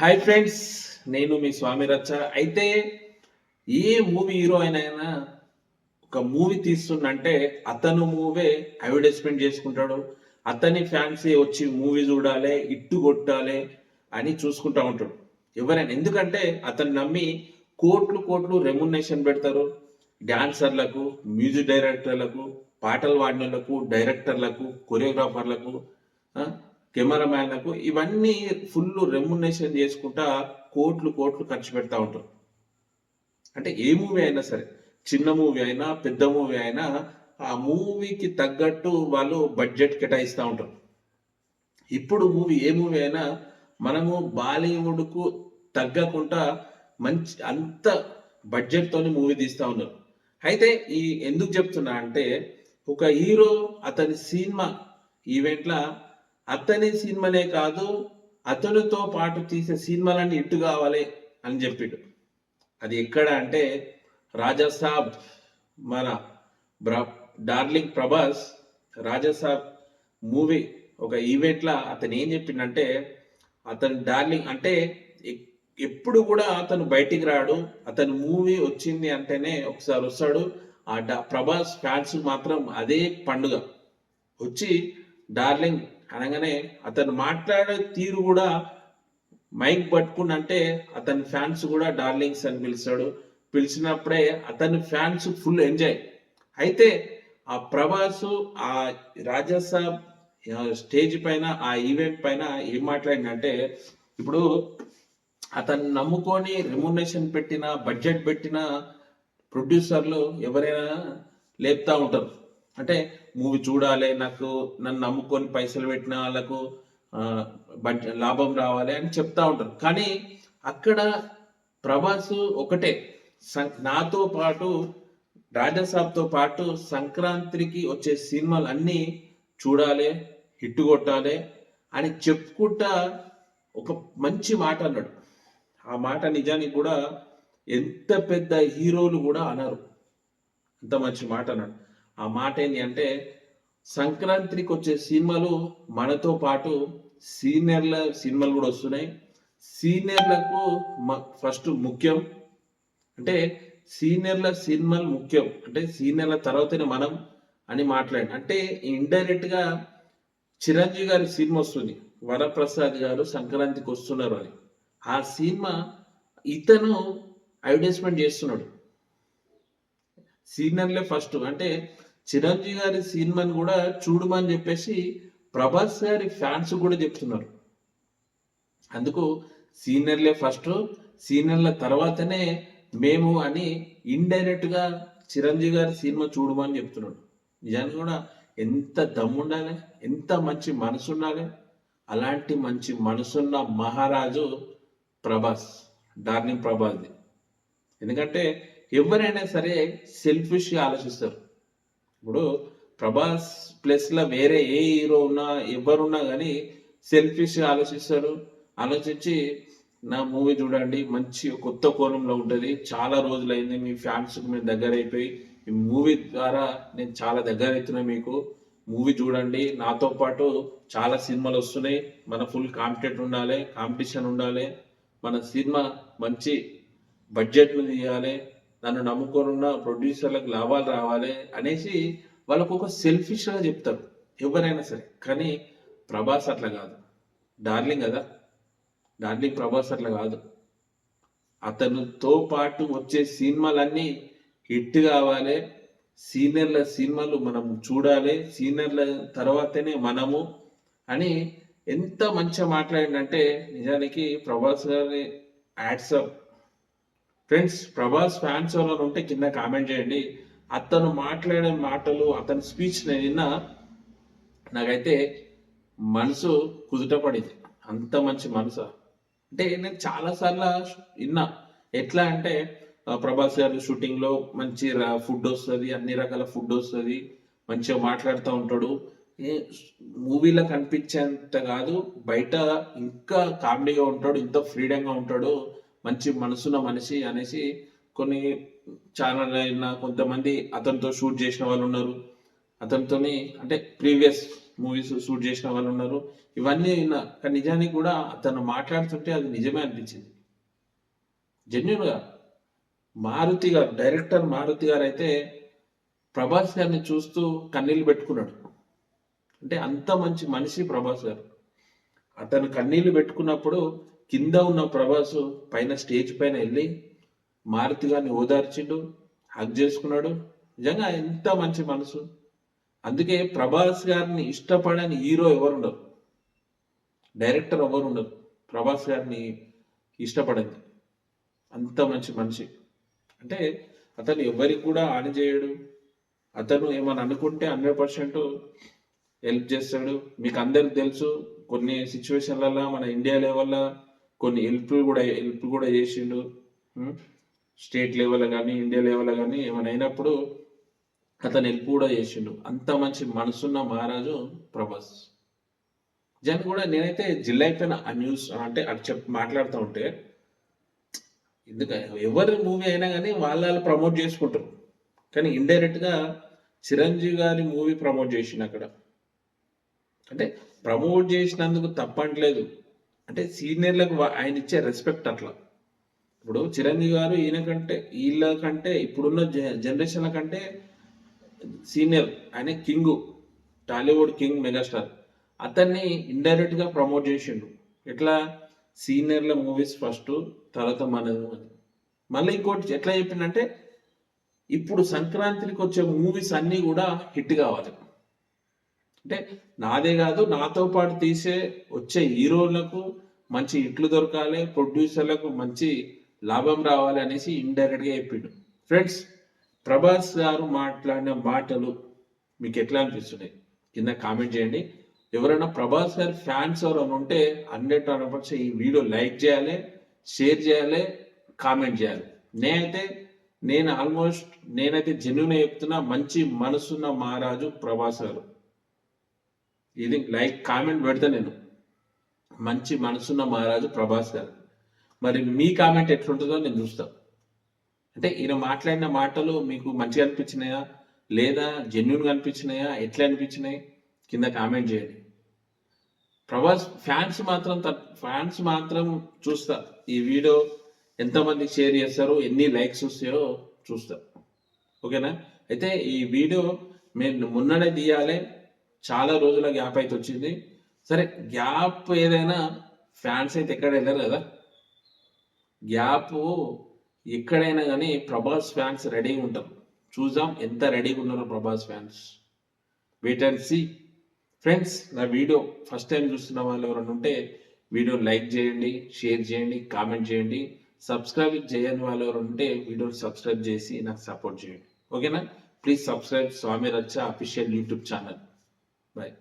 Hi friends నేను మీ స్వామి రచ్చ. అయితే ఏ మూవీ హీరో అయినా ఒక మూవీ తీస్తుందంటే అతను మూవే అడ్వర్టైజ్మెంట్ చేసుకుంటాడు. అతని ఫ్యాన్స్ వచ్చి మూవీ చూడాలి ఇట్టు కొట్టాలి అని చూసుకుంటా ఉంటాడు. ఎవరైనా ఎందుకంటే అతను నమ్మి కోట్లు కోట్లు రెమ్యునేషన్ పెడతారు. డాన్సర్లకు మ్యూజిక్ డైరెక్టర్లకు పాటలు పాడినలకు డైరెక్టర్లకు కొరియోగ్రాఫర్లకు కెమెరామ్యాన్లకు ఇవన్నీ ఫుల్ రెమ్యునేషన్ చేసుకుంటా కోట్లు కోట్లు ఖర్చు పెడతా ఉంటారు. అంటే ఏ మూవీ అయినా సరే చిన్న మూవీ అయినా పెద్ద మూవీ అయినా ఆ మూవీకి తగ్గట్టు వాళ్ళు బడ్జెట్ కేటాయిస్తూ ఉంటారు. ఇప్పుడు మూవీ ఏ మూవీ అయినా మనము బాలీవుడ్కు తగ్గకుండా మంచి అంత బడ్జెట్తోని మూవీ తీస్తా ఉన్నారు. అయితే ఈ ఎందుకు చెప్తున్నా అంటే ఒక హీరో అతని సినిమా ఈవెంట్ల అతని సినిమానే కాదు అతనితో పాటు తీసే సినిమాలన్నీ ఇట్టు కావాలి అని చెప్పిండు. అది ఎక్కడ అంటే రాజాసాబ్ మన డార్లింగ్ ప్రభాస్ రాజాసాబ్ మూవీ ఒక ఈవెంట్లో అతను ఏం చెప్పిండంటే అతను డార్లింగ్ అంటే ఎప్పుడు కూడా అతను బయటికి రాడు అతను మూవీ వచ్చింది అంటేనే ఒకసారి వస్తాడు ఆ డా- ప్రభాస్ ఫ్యాన్స్ మాత్రం అదే పండుగ. వచ్చి డార్లింగ్ అనగానే అతను మాట్లాడే తీరు కూడా మైక్ పట్టుకుని అంటే అతని ఫ్యాన్స్ కూడా డార్లింగ్స్ అని పిలుస్తాడు. పిలిచినప్పుడే అతని ఫ్యాన్స్ ఫుల్ ఎంజాయ్. అయితే ఆ ప్రభాసు ఆ రాజాసాబ్ స్టేజ్ పైన ఆ ఈవెంట్ పైన ఏం మాట్లాడిందంటే ఇప్పుడు అతను నమ్ముకొని రెమ్యునేషన్ పెట్టిన బడ్జెట్ పెట్టిన ప్రొడ్యూసర్లు ఎవరైనా లేపుతా ఉంటారు. అంటే మూవీ చూడాలి నాకు నన్ను నమ్ముకొని పైసలు పెట్టిన వాళ్ళకు లాభం రావాలి అని చెప్తా ఉంటారు. కానీ అక్కడ ప్రభాస్ ఒకటే సం- నాతో పాటు రాజాసాబ్తో పాటు సంక్రాంతికి వచ్చే సినిమాలు అన్నీ చూడాలి హిట్ కొట్టాలి అని చెప్పుకుంటా ఒక మంచి మాట అన్నాడు. ఆ మాట నిజానికి కూడా ఎంత పెద్ద హీరోలు కూడా అన్నారు. అంత మంచి మాట అన్నాడు. ఆ మాట ఏంటి అంటే సంక్రాంతికి వచ్చే సినిమాలు మనతో పాటు సీనియర్ల సినిమాలు కూడా వస్తున్నాయి. సీనియర్లకు ఫస్ట్ ముఖ్యం. అంటే సీనియర్ల సినిమాలు ముఖ్యం. అంటే సీనియర్ల తర్వాతనే మనం అని మాట్లాడి అంటే ఇండైరెక్ట్గా చిరంజీవి గారి సినిమా వస్తుంది. వరప్రసాద్ గారు సంక్రాంతికి వస్తున్నారు అని. ఆ సినిమా ఇతను అడ్వర్టైజ్మెంట్ చేస్తున్నాడు. సీనియర్లే ఫస్ట్. అంటే చిరంజీవి గారి సినిమాని కూడా చూడమని చెప్పేసి ప్రభాస్ గారి ఫ్యాన్స్ కూడా చెప్తున్నారు. అందుకు సీనియర్లే ఫస్ట్ సీనియర్ల తర్వాతనే మేము అని ఇండైరెక్ట్గా చిరంజీవి గారి సినిమా చూడమని చెప్తున్నాడు. నిజానికి కూడా ఎంత దమ్ముండాలి ఎంత మంచి మనసు ఉండాలి అలాంటి మంచి మనసున్న మహారాజు ప్రభాస్ డార్లింగ్ ప్రభాస్ది. ఎందుకంటే ఎవరైనా సరే సెల్ఫిష్గా ఆలోచిస్తారు. ఇప్పుడు ప్రభాస్ ప్లస్లో వేరే ఏ హీరో ఉన్నా ఎవరున్నా కానీ సెల్ఫిష్ ఆలోచిస్తారు. ఆలోచించి నా మూవీ చూడండి మంచి కొత్త కోణంలో ఉంటుంది. చాలా రోజులైంది మీ ఫ్యాన్స్ మేము దగ్గర అయిపోయి ఈ మూవీ ద్వారా నేను చాలా దగ్గర అవుతున్నా మీకు. మూవీ చూడండి నాతో పాటు చాలా సినిమాలు వస్తున్నాయి. మన ఫుల్ కాంపిటేట్ ఉండాలి కాంపిటీషన్ ఉండాలి. మన సినిమా మంచి బడ్జెట్ మీద తీయాలి నన్ను నమ్ముకొని ఉన్న ప్రొడ్యూసర్లకు లాభాలు రావాలి అనేసి వాళ్ళకు ఒక సెల్ఫిష్గా చెప్తారు. ఎవరైనా సరే. కానీ ప్రభాస్ అట్లా కాదు. డార్లింగ్ కదా? డార్లింగ్ ప్రభాస్ అట్లా కాదు. అతనితో పాటు వచ్చే సినిమాలన్నీ హిట్ కావాలి. సీనియర్ల సినిమాలు మనం చూడాలి. సీనియర్ల తర్వాతనే మనము అని ఎంత మంచిగా మాట్లాడిందంటే నిజానికి ప్రభాస్ గారి యాడ్సప్ ఫ్రెండ్స్ ప్రభాస్ ఫ్యాన్స్ ఎవరైనా ఉంటే కింద కామెంట్ చేయండి. అతను మాట్లాడే మాటలు అతని స్పీచ్ నేను విన్నా నాకైతే మనసు కుదుట పడింది అంత మంచి మనసు. అంటే నేను చాలాసార్లు విన్నా. ఎట్లా అంటే ప్రభాస్ గారు షూటింగ్లో మంచి ఫుడ్ వస్తుంది అన్ని రకాల ఫుడ్ వస్తుంది మంచిగా మాట్లాడుతూ ఉంటాడు. మూవీలో కనిపించేంత కాదు బయట ఇంకా కామెడీగా ఉంటాడు ఇంత ఫ్రీడంగా ఉంటాడు. మంచి మనసున్న మనిషి అనేసి కొన్ని ఛానల్ అయినా కొంతమంది అతనితో షూట్ చేసిన వాళ్ళు ఉన్నారు. అతనితోని అంటే ప్రీవియస్ మూవీస్ షూట్ చేసిన వాళ్ళు ఉన్నారు. ఇవన్నీ కానీ నిజానికి కూడా అతను మాట్లాడుతుంటే అది నిజమే అనిపించింది. జెన్యున్గా మారుతి గారు డైరెక్టర్ మారుతి గారు అయితే ప్రభాస్ గారిని చూస్తూ కన్నీళ్ళు పెట్టుకున్నాడు. అంటే అంత మంచి మనిషి ప్రభాస్ గారు. అతను కన్నీళ్ళు పెట్టుకున్నప్పుడు కింద ఉన్న ప్రభాస్ పైన స్టేజ్ పైన వెళ్ళి మారుతి గారిని ఓదార్చిండు హగ్ చేసుకున్నాడు. నిజంగా ఎంత మంచి మనసు. అందుకే ప్రభాస్ గారిని ఇష్టపడని హీరో ఎవరుండరు. డైరెక్టర్ ఎవరుండరు. ప్రభాస్ గారిని ఇష్టపడింది అంత మంచి మనిషి. అంటే అతను ఎవరికి కూడా హాని చేయడు. అతను ఏమని అనుకుంటే హండ్రెడ్ పర్సెంట్ హెల్ప్ చేస్తాడు. మీకు అందరికి తెలుసు కొన్ని సిచ్యువేషన్లలో మన ఇండియా లెవెల్లో కొన్ని హెల్ప్లు కూడా హెల్ప్ కూడా చేసిండు. స్టేట్ లెవెల్ కానీ ఇండియా లెవెల్ కానీ ఏమైనా అయినప్పుడు అతను హెల్ప్ కూడా చేసిండు. అంత మంచి మనసున్న మహారాజు ప్రభాస్. జన్ కూడా నేనైతే జిల్లా అయిపోయిన ఆ న్యూస్ అంటే అటు చెప్ మాట్లాడుతూ ఉంటే ఎందుకంటే ఎవరి మూవీ అయినా కానీ వాళ్ళ వాళ్ళు ప్రమోట్ చేసుకుంటారు. కానీ ఇండైరెక్ట్గా చిరంజీవి గారి మూవీ ప్రమోట్ చేసిండు అక్కడ. అంటే ప్రమోట్ చేసినందుకు తప్పట్లేదు. అంటే సీనియర్లకు ఆయన ఇచ్చే రెస్పెక్ట్ అట్లా. ఇప్పుడు చిరంజీవి గారు ఈయన కంటే వీళ్ళ కంటే ఇప్పుడున్న జనరేషన్ల కంటే సీనియర్ ఆయన కింగ్ టాలీవుడ్ కింగ్ మెగాస్టార్ అతన్ని ఇండైరెక్ట్గా ప్రమోట్ చేసిండు. ఎట్లా? సీనియర్ల మూవీస్ ఫస్ట్ తర్వాత మనది అని మళ్ళీ ఇంకోటి ఎట్లా చెప్పిందంటే ఇప్పుడు సంక్రాంతికి వచ్చే మూవీస్ అన్నీ కూడా హిట్ కావాలి. అంటే నాదే కాదు నాతో పాటు తీసే వచ్చే హీరోలకు మంచి ఇట్లు దొరకాలి ప్రొడ్యూసర్లకు మంచి లాభం రావాలి అనేసి ఇండైరెక్ట్గా చెప్పిండు. ఫ్రెండ్స్ ప్రభాస్ గారు మాట్లాడిన మాటలు మీకు ఎట్లా అనిపిస్తున్నాయి? కింద కామెంట్ చేయండి. ఎవరైనా ప్రభాస్ గారి ఫ్యాన్స్ ఎవరైనా ఉంటే హండ్రెడ్ హండ్రెడ్ ఈ వీడియో లైక్ చేయాలి షేర్ చేయాలి కామెంట్ చేయాలి. నేనైతే నేను ఆల్మోస్ట్ నేనైతే జెన్యున్ చెప్తున్నా మంచి మనసున్న మహారాజు ప్రభాస్ గారు. ఇది లైక్ కామెంట్ పెడతా నేను మంచి మనసున్న మహారాజు ప్రభాస్ గారు. మరి మీ కామెంట్ ఎట్లుంటుందో నేను చూస్తాను అంటే ఈయన మాట్లాడిన మాటలు మీకు మంచిగా అనిపించినాయా? లేదా జెన్యున్గా అనిపించినాయా? ఎట్లా అనిపించినాయి? కింద కామెంట్ చేయండి. ప్రభాస్ ఫ్యాన్స్ మాత్రం ఫ్యాన్స్ మాత్రం చూస్తా. ఈ వీడియో ఎంతమంది షేర్ చేస్తారో ఎన్ని లైక్స్ వస్తాయో చూస్తా. ఓకేనా అయితే ఈ వీడియో మేము మొన్ననే తీయాలి. చాలా రోజుల గ్యాప్ అయితే వచ్చింది. సరే గ్యాప్ ఏదైనా ఫ్యాన్స్ అయితే ఎక్కడ వెళ్ళరు కదా? గ్యాప్ ఎక్కడైనా కానీ ప్రభాస్ ఫ్యాన్స్ రెడీగా ఉంటారు చూద్దాం ఎంత రెడీగా ఉన్నారో Prabhas fans wait and see friends నా వీడియో ఫస్ట్ టైం చూస్తున్న వాళ్ళు ఎవరైనా ఉంటే వీడియో లైక్ చేయండి షేర్ చేయండి కామెంట్ చేయండి. సబ్స్క్రైబ్ చేయని వాళ్ళు ఎవరు ఉంటే వీడియోని సబ్స్క్రైబ్ చేసి నాకు సపోర్ట్ చేయండి. ఓకేనా ప్లీజ్ సబ్స్క్రైబ్ స్వామి రచ్చ అఫీషియల్ యూట్యూబ్ ఛానల్ Right.